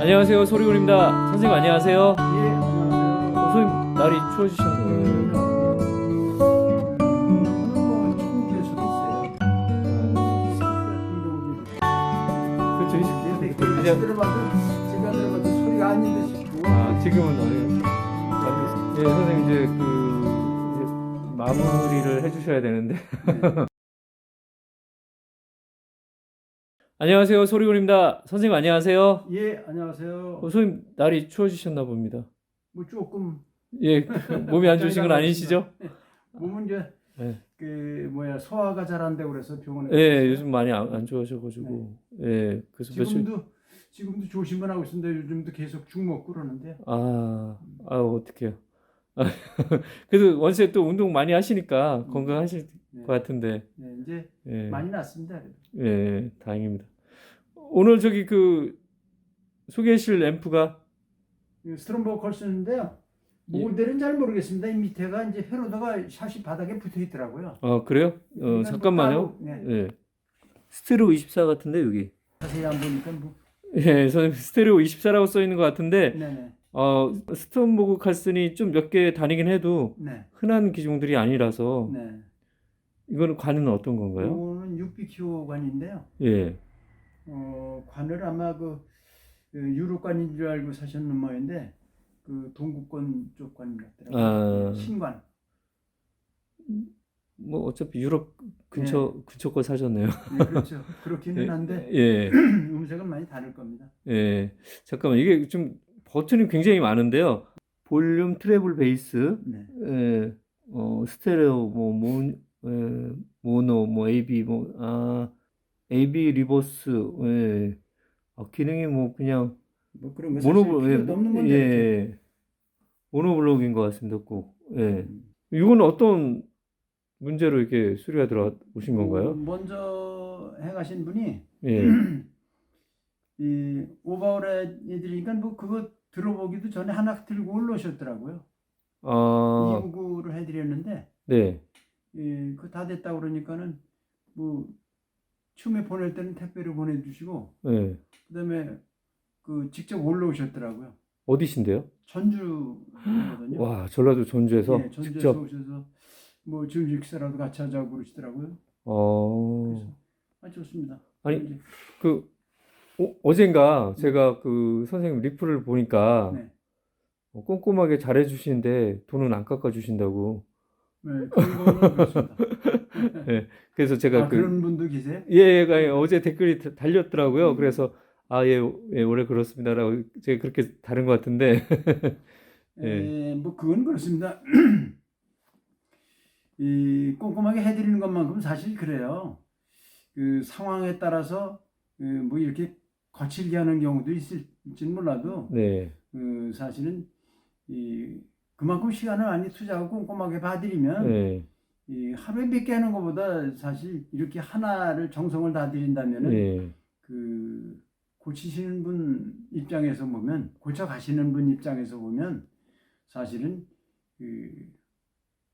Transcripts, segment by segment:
안녕하세요. 소리군입니다. 선생님 안녕하세요. 예, 안녕하세요. 선생님 날이 추워지셨네요. 그렇죠 네, 싶고. 아 지금은 어려요 예 선생님 이제 그 이제 마무리를 해주셔야 되는데 안녕하세요 소리군입니다 선생님 안녕하세요 예, 안녕하세요. 어, 선생님 날이 추워지셨나 봅니다 뭐 조금 예 몸이 안 좋으신 건 아니시죠? 몸은 이제 네. 그 뭐야 소화가 잘 안 되고 그래서 병원에. 예. 요즘 많이 안, 안 좋아하셔가지고 예 그래서 며칠 지금도 지금도 조심은 하고 있습니다. 요즘도 계속 죽 먹고 그러는데. 아, 아 어떡해요. 그래도 원체 또 운동 많이 하시니까 건강하실 네. 것 같은데, 네, 이제 예, 많이 났습니다. 그래도. 예, 다행입니다. 오늘 저기 그 소개하실 앰프가 이 스트롬보 컬스인데요. 예. 모델은 잘 모르겠습니다. 이 밑에가 이제 회로도가 샷이 바닥에 붙어 있더라고요. 어 그래요? 어 잠깐만요. 뭐 네. 예, 스테레오 24 같은데 여기. 자세히 안 보니까 뭐. 예, 선생님 스테레오 24라고 써 있는 것 같은데, 네네. 어 스톤보그 칼슨이 좀 몇 개 다니긴 해도 네. 흔한 기종들이 아니라서 네. 이거는 관은 어떤 건가요? 이거는 6BQ 관인데요. 예, 어, 관을 아마 그, 그 유럽관인 줄 알고 사셨는 모양인데 그 동구권 쪽 관 같더라고요. 아. 신관. 뭐 어차피 유럽 근처 근처 거 사셨네요. 네, 그렇죠. 그렇기는 한데 예, 음색은 많이 다를 겁니다. 예. 잠깐만 이게 좀 버튼이 굉장히 많은데요. 볼륨, 트래블, 베이스, 네. 예, 어, 스테레오, 뭐 모, 예, 모노, 뭐 AB, 뭐 아, AB 리버스, 예. 아, 기능이 뭐 그냥 뭐 그런 거 모노블, 예, 건데. 예, 모노블록인 것 같습니다. 꼭. 예. 음. 이건 어떤 문제로 이렇게 수리가 들어오신 건가요? 그 먼저 해가신 분이 예. 이 오바오라 애들이니까 뭐 그거 들어보기도 전에 하나 들고 올라오셨더라고요. 아, 이구구를 해드렸는데 네. 예, 그 다 됐다 그러니까는 뭐 처음에 보낼 때는 택배로 보내주시고 예. 그다음에 그 직접 올라오셨더라고요. 어디신데요? 전주거든요. 와, 전라도 전주에서 예, 전주에서 직접. 오셔서 뭐좀 식사라도 같이 하자고 그러시더라고요. 어, 아 좋습니다. 아니, 이제, 그 어, 어젠가 제가 그 선생님 리플을 보니까 네. 어, 꼼꼼하게 잘해 주시는데 돈은 안 깎아 주신다고. 네, 그거는 그렇습니다. 그래서 제가 아, 그 그런 분도 계세요? 예, 예, 어제 댓글이 다- 달렸더라고요. 음. 그래서 아, 예, 예, 원래 그렇습니다라고 제가 그렇게 다른 것 같은데. 예. 에, 뭐 그건 그렇습니다. 이 꼼꼼하게 해드리는 것만큼 사실 그래요. 그 상황에 따라서 그뭐 이렇게 거칠게 하는 경우도 있을지는 몰라도 네. 그 사실은 이 그만큼 시간을 많이 투자하고 꼼꼼하게 봐드리면 네. 이 하루에 몇 개 하는 것보다 사실 이렇게 하나를 정성을 다 들인다면은 네. 그 고치시는 분 입장에서 보면 고쳐 가시는 분 입장에서 보면 사실은 그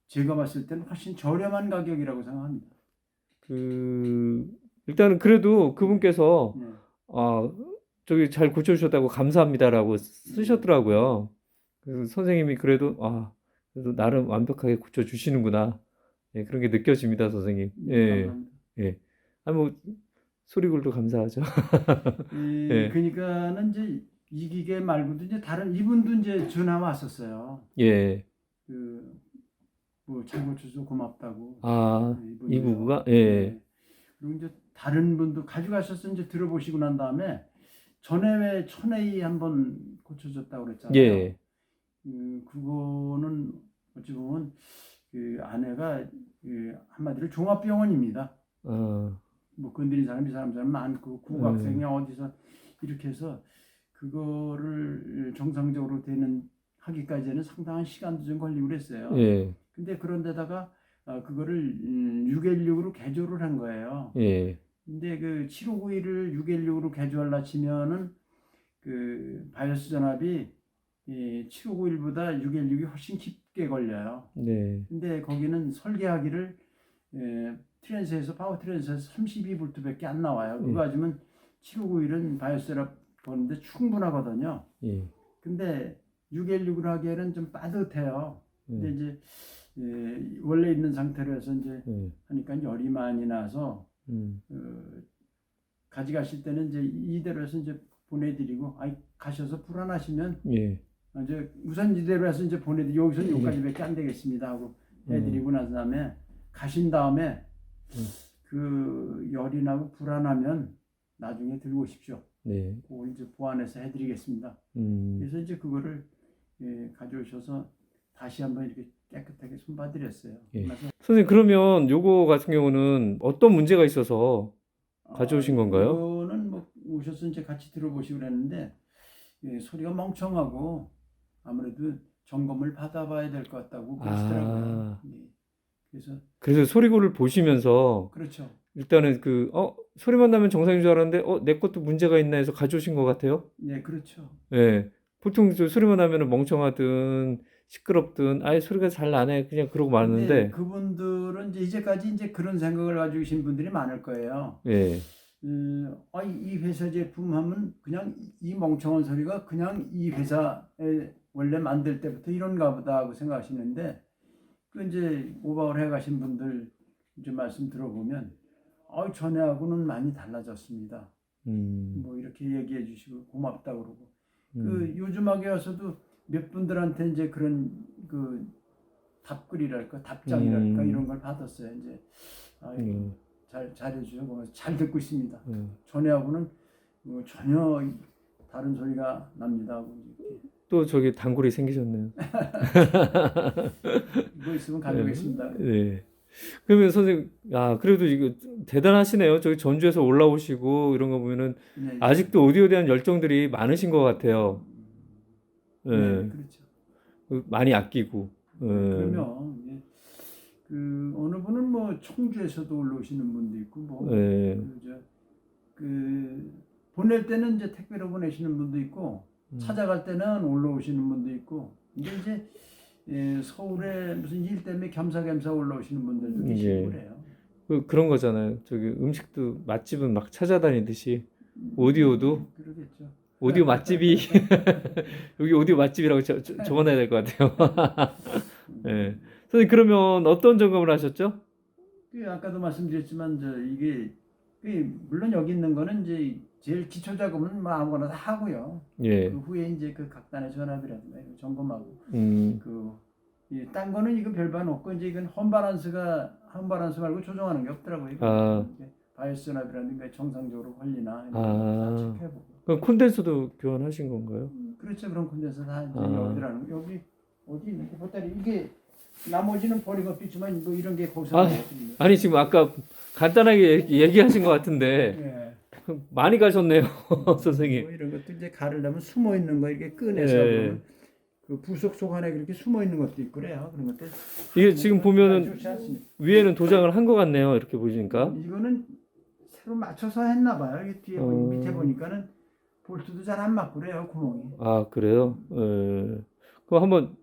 제가 봤을 때는 훨씬 저렴한 가격이라고 생각합니다. 그 일단은 그래도 그분께서 네. 아, 저기 잘 고쳐주셨다고 감사합니다라고 쓰셨더라고요. 그래서 선생님이 그래도 아, 그래도 나름 완벽하게 고쳐 주시는구나. 예, 그런 게 느껴집니다, 선생님. 예, 감사합니다. 아, 뭐, 소리굴도 감사하죠. 이, 예. 그러니까는 이제 이 기계 말고도 이제 다른 이분도 이제 전화 왔었어요. 예. 그뭐잘 고쳐서 고맙다고. 아, 네. 이 부부가? 예. 네. 그리고 이제 다른 분도 가져가셔서 이제 들어보시고 난 다음에 전에 왜 천회이 한번 고쳐줬다고 그랬잖아요. 예. 그, 그거는 어찌 보면 그 아내가 그 한마디로 종합병원입니다. 아, 뭐 건드린 사람이 이 사람들 많고 국악생이 음. 어디서 이렇게 해서 그거를 정상적으로 되는 하기까지는 상당한 시간도 좀 걸리고 그랬어요. 예. 근데 그런데다가 어, 그거를 음, 616으로 개조를 한 거예요. 예. 근데 그 7591을 616으로 개조하려 치면은 그 바이오스 전압이 이 7591보다 616이 훨씬 깊게 걸려요. 네. 근데 거기는 설계하기를 에, 트랜스에서 파워 트랜스에서 32볼트밖에 안 나와요. 그거 예. 가지면 7591은 바이오스 전압 보는데 충분하거든요. 예. 근데 616을 하기에는 좀 빠듯해요. 근데 예. 이제 예, 원래 있는 상태로 해서 이제 예. 하니까 열이 많이 나서 음. 어, 가져가실 때는 이제 이대로 해서 이제 보내드리고 아이 가셔서 불안하시면 예. 이제 우선 이대로 해서 이제 보내드리 여기서 예. 여기까지밖에 안 되겠습니다 하고 음. 해드리고 난 다음에 가신 다음에 음. 그 열이 나고 불안하면 나중에 들고 오십시오. 네. 그걸 이제 보완해서 해드리겠습니다. 음. 그래서 이제 그거를 예, 가져오셔서 다시 한번 이렇게 깨끗하게 손봐드렸어요. 예. 선생님 그러면 요거 같은 경우는 어떤 문제가 있어서 가져오신 아, 건가요? 이거는 뭐 오셔서 이제 같이 들어보시고 그랬는데 예, 소리가 멍청하고 아무래도 점검을 받아봐야 될 것 같다고 그러시더라고요. 아. 예. 그래서 그래서 소리고를 보시면서 그렇죠. 일단은 그 어 소리만 나면 정상인 줄 알았는데 어 내 것도 문제가 있나 해서 가져오신 것 같아요. 네, 그렇죠. 예. 보통 저 소리만 나면은 멍청하든 시끄럽든 아예 소리가 잘 나네 그냥 그러고 마는데 그분들은 이제 이제까지 이제 그런 생각을 가지고 계신 분들이 많을 거예요. 예. 음, 아, 이- 이 회사 제품 하면 그냥 이 멍청한 소리가 그냥 이 회사에 원래 만들 때부터 이런가 보다 하고 생각하시는데 그 이제 오박을 해 가신 분들 이제 말씀 들어보면 아, 전에하고는 많이 달라졌습니다. 음. 뭐 이렇게 얘기해 주시고 고맙다 그러고 음. 그 요즘하게 와서도 몇 분들한테 이제 그런 그 답글이랄까 답장이랄까 음. 이런 걸 받았어요. 이제 아, 음. 잘 잘해주셔서 잘 듣고 있습니다. 음. 전에하고는 뭐 전혀 다른 소리가 납니다. 하고 이렇게 또 저기 단골이 생기셨네요. 이거 있으면 가져오겠습니다. 네. 그러면 선생님, 아, 그래도 이거 대단하시네요. 저기 전주에서 올라오시고 이런 거 보면은 네. 아직도 오디오에 대한 열정들이 많으신 것 같아요. 네, 예. 그렇죠. 그 많이 아끼고. 예. 그러면 이제 그 어느 분은 뭐 청주에서도 올라오시는 분도 있고 뭐 예. 그, 저, 그 보낼 때는 이제 택배로 보내시는 분도 있고 음. 찾아갈 때는 올라오시는 분도 있고 근데 이제 예, 서울에 무슨 일 때문에 겸사겸사 올라오시는 분들도 계시고 예. 그래요. 그, 그런 거잖아요. 저기 음식도 맛집은 막 찾아다니듯이 오디오도 그러겠죠. 오디오 맛집이 여기 오디오 맛집이라고 저, 저, 적어놔야 될 것 같아요. 예. 선생님 그러면 어떤 점검을 하셨죠? 그 아까도 말씀드렸지만 저 이게 그 물론 여기 있는 거는 이제 제일 기초 작업은 뭐 아무거나 다 하고요. 예. 그 후에 이제 그 각단의 전압이라든가 이거 점검하고 음. 그이딴 거는 이거 별반 없고 이제 이건 험바란스가 험바란스 말고 조정하는 게 없더라고요. 아. 바이오스 전압이라든가 정상적으로 걸리나 이런 아. 거다 체크해보고. 그럼 콘덴서도 교환하신 건가요? 그렇죠 그런 콘덴서 다 이제 아. 여기라는 거. 여기 어디 있는 게 보따리 이게 나머지는 것도 있지만 뭐 이런 게 거기서 아. 아니 지금 아까 간단하게 얘기- 얘기하신 것 같은데 예. 많이 가셨네요, 선생님. 뭐 이런 것도 이제 가르려면 숨어 있는 거 이렇게 꺼내서 예. 그 부속 속 안에 그렇게 숨어 있는 것도 있고 그래요. 그런 것들. 이게 지금 보면은 좋지 않습니다. 위에는 도장을 한 것 같네요. 이렇게 보시니까. 이거는 새로 맞춰서 했나 봐요. 이게 뒤에 어. 보니 밑에 보니까는 볼트도 잘 안 맞고 그래요. 구멍이. 아 그래요? 예. 그럼 한번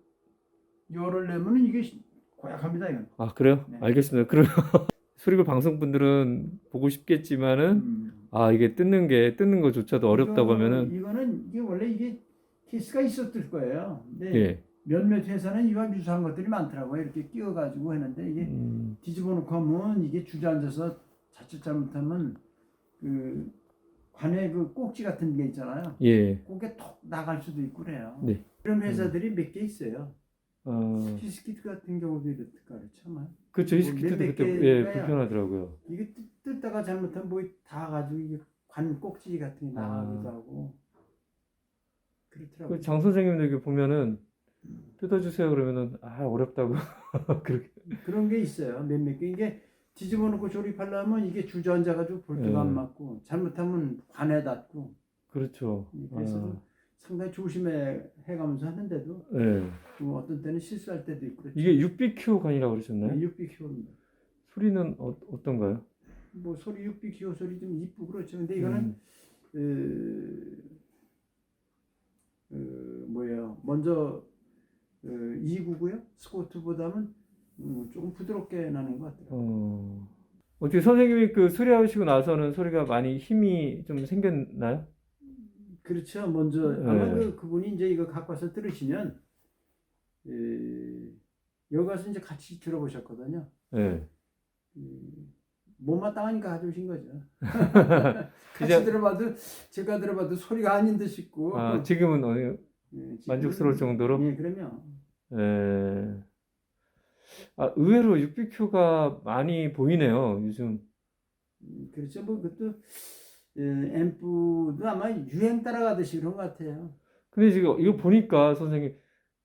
열을 내면은 이게 시- 고약합니다. 이건. 아 그래요? 네. 알겠습니다. 그럼 소리글 방송 분들은 보고 싶겠지만은 음. 아 이게 뜯는 게 뜯는 거조차도 어렵다고 이거- 하면은 이거는 이게 원래 이게 케이스가 있었을 거예요. 근데 예. 몇몇 회사는 이와 유사한 것들이 많더라고요. 이렇게 끼워가지고 했는데 이게 음, 뒤집어 놓고 하면 이게 주저앉아서 자칫 잘못하면 그 관에 그 꼭지 같은 게 있잖아요. 예. 그게 톡 나갈 수도 있고 그래요. 네. 이런 회사들이 몇 개 있어요. 어, 히스키트 같은 경우도 이렇게 가르쳐 만 그쵸 히스키트도 몇 그때 개 예. 불편하더라고요. 이게 뜯- 뜯다가 잘못하면 뭐 다 가지고 이게 관 꼭지 같은 게 나가기도 아. 하고 그렇더라고요. 그장 선생님도 이렇게 보면은 뜯어주세요 그러면은 아 어렵다고 그렇게 그런 게 있어요. 몇몇 개 이게 뒤집어 놓고 조립하려면 이게 주저앉아 가지고 볼트가 안 예. 맞고 잘못하면 관에 닿고 그렇죠. 그래서 아, 상당히 조심해 해가면서 하는데도 예. 뭐 어떤 때는 실수할 때도 있고. 이게 6BQ 관이라고 그러셨나요? 6BQ입니다. 소리는 어, 어떤가요? 뭐 소리 6BQ 소리 좀 이쁘고 그렇죠. 근데 이거는 음, 그, 그 뭐예요? 먼저 그 2구고요. 스코트보다는 음, 조금 부드럽게 나는 것 같아요. 어, 어떻게 선생님이 그 수리하시고 나서는 소리가 많이 힘이 좀 생겼나요? 그렇죠. 먼저 아마 네. 그 그분이 이제 이거 갖고 와서 들으시면 에, 여기 가서 이제 같이 들어보셨거든요. 예. 음, 못마땅하니까 가져오신 거죠. 같이 이제- 들어봐도 제가 들어봐도 소리가 아닌 듯 싶고 아, 지금은 어디 예, 만족스러울 정도로? 예, 그러면 예. 아, 의외로 육비큐가 많이 보이네요, 요즘. 음, 그렇죠. 뭐 그것도 예, 앰프도 아마 유행 따라가듯이 그런 것 같아요. 근데 지금 이거 보니까 선생님,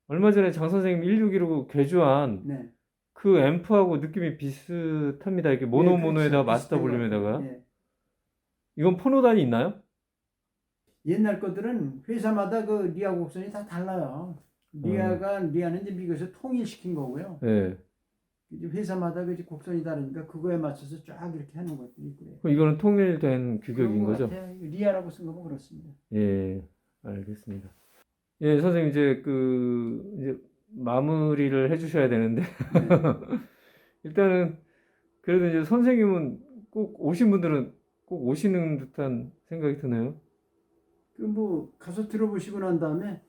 얼마 전에 장 선생님 161로 개조한 네. 그 앰프하고 느낌이 비슷합니다. 이렇게 모노 예, 모노에다가 그렇죠. 마스터 볼륨에다가. 예. 이건 포노단이 있나요? 옛날 것들은 회사마다 그 리아 곡선이 다 달라요. 리아가 리아는 이제 미국에서 통일시킨 거고요. 예. 회사마다 그 곡선이 다르니까 그거에 맞춰서 쫙 이렇게 하는 것들이 있고요. 이거는 통일된 규격인 거죠? 리아라고 쓴 거면 그렇습니다. 예, 알겠습니다. 예, 선생님 이제 그 이제 마무리를 해주셔야 되는데 네. 일단은 그래도 이제 선생님은 꼭 오신 분들은 꼭 오시는 듯한 생각이 드네요. 그 뭐 가서 들어보시고 난 다음에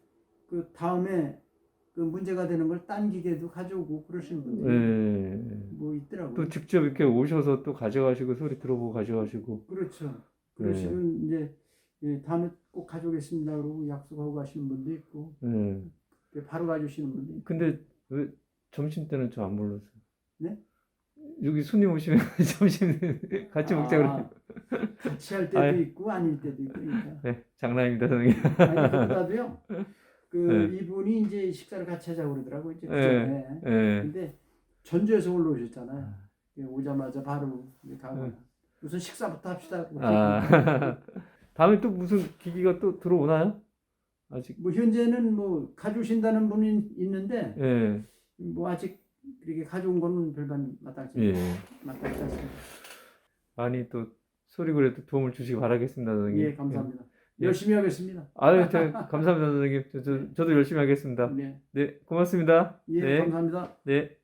그 다음에 그 문제가 되는 걸 딴 기계도 가져오고 그러시는 분들이 예. 뭐 있더라고요. 또 직접 이렇게 오셔서 또 가져가시고 소리 들어보고 가져가시고. 그렇죠. 그러시면 이제 예, 다음에 꼭 가져오겠습니다. 그러고 약속하고 가시는 분도 있고 예. 바로 가주시는 분도 있고. 근데 왜 점심 때는 저 안 불렀어요? 네? 여기 손님 오시면 점심 같이 먹자 그래. 아, 같이 할 때도 아이. 있고 아닐 때도 있고 그러니까. 네, 장난입니다, 선생님. 아니 그보다도요. 그 네. 이분이 이제 식사를 같이 하자고 그러더라고 이제 네. 그전에. 예. 근데 전주에서 올라오셨잖아요. 예, 오자마자 바로 이제 가고 네. 무슨 식사부터 합시다. 아, 다음에 또 무슨 기기가 또 들어오나요? 아직, 뭐 현재는 뭐 가져오신다는 분이 있는데 예, 뭐 아직 그렇게 가져온 거는 별반 마땅치 예. 마땅치 않습니다. 많이 또 소리굴에 또 도움을 주시기 바라겠습니다, 선생님. 예, 감사합니다. 예. 열심히 하겠습니다. 아유, 저, 감사합니다, 선생님. 저, 저, 저도 열심히 하겠습니다. 네, 네, 고맙습니다. 예, 네, 감사합니다. 네.